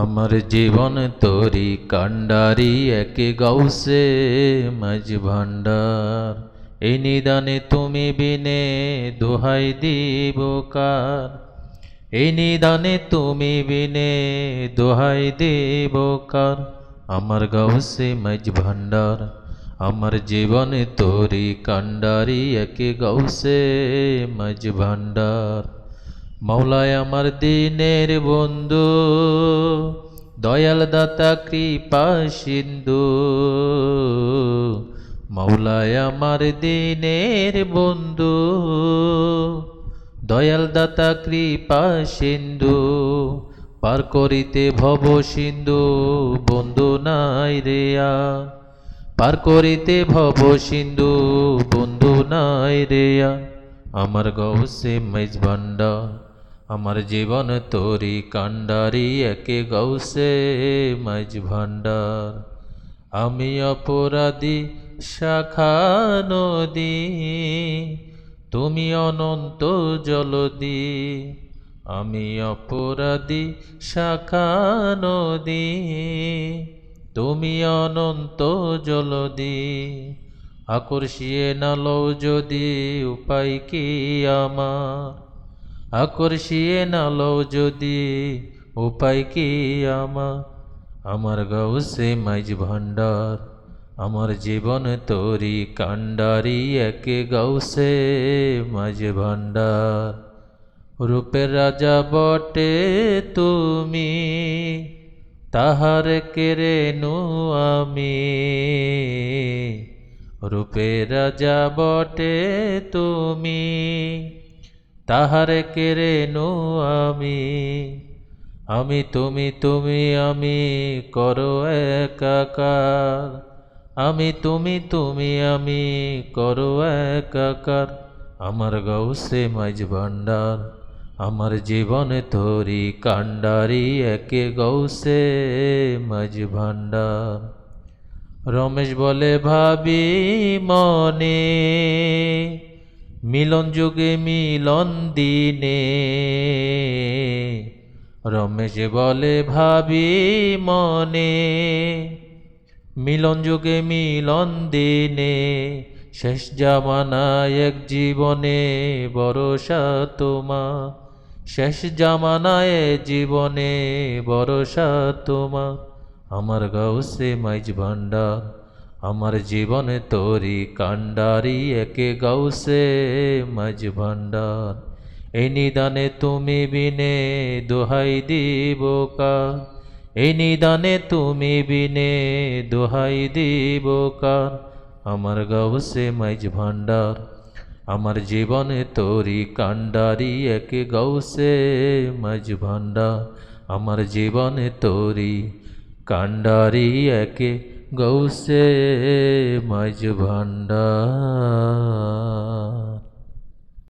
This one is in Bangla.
আমার জীবন তরি কাণ্ডারি একে গৌসে মাঝ ভাণ্ডার। এই নিদানে তুমি বিনে দোহাই দিব কার? এই নিদানে তুমি বিনে দোহাই দিব কার? আমার গৌসে মাঝ ভাণ্ডার, আমার জীবন তরি কাণ্ডারি একে গৌসে মাঝ ভাণ্ডার। মৌলায় আমার দিনের বন্ধু দয়াল দাতা কৃপা সিন্ধু মৌলায় আমার দিনের বন্ধু দয়াল দাতা কৃপা সিন্ধু পার করিতে ভব সিন্ধু, বন্ধু নাই রেয়া। পার করিতে ভব সিন্ধু, বন্ধু নাই রেয়া। আমার গৌসে মেজ ভান্ডার আমার জীবন তোরি কাণ্ডারি একে গৌসে মাঝ ভাণ্ডার আমি অপরাধী শাখা নদী তুমি অনন্ত জলদি আমি অপরাধী শাখা নদী তুমি অনন্ত জলদি আকর্ষিয়ে নালও যদি উপায় কি আমার আকর্ষিয়ে নালও যদি, উপায় কি আমার? আমার গৌসে মাইজ ভাণ্ডার, আমার জীবন তোরি কাণ্ডারি একে গৌসে মাঝ ভাণ্ডার। রূপের রাজা বটে তুমি, তাহার কেড়ে নু আমি। রূপের রাজা বটে তুমি তাহার কেড়ে নু আমি? আমি তুমি তুমি, আমি করো একাকার। আমি তুমি তুমি, আমি করো একাকার। আমার গৌসে মাঝ ভাণ্ডার আমার জীবন তোরি কাণ্ডারি একে গৌসে মাঝ ভাণ্ডার রমেশ বলে, ভাবি মনে মিলন যুগে মিলন দিনে। রমেশ বলে, ভাবি মনে, মিলন যুগে মিলন দিনে, শেষ জামানায় এক জীবনে ভরসা তোমার, শেষ জামানায় জীবনে ভরসা তোমা আমার গৌসে মাইজ ভাণ্ডার আমার জীবনে তোরি কাণ্ডারি একে গৌসে মাঝ ভাণ্ডার এই নিদানে তুমি বিনে দোহাই দিব কার? এই নিদানে তুমি বিনে দোহাই দিব কার? আমার গৌসে মাইজ ভাণ্ডার আমার জীবনে তোরি কাণ্ডারি একে গৌসে মাঝ ভাণ্ডার আমার জীবনে তোরি কাণ্ডারি একে গৌসে মাঝ ভাণ্ডার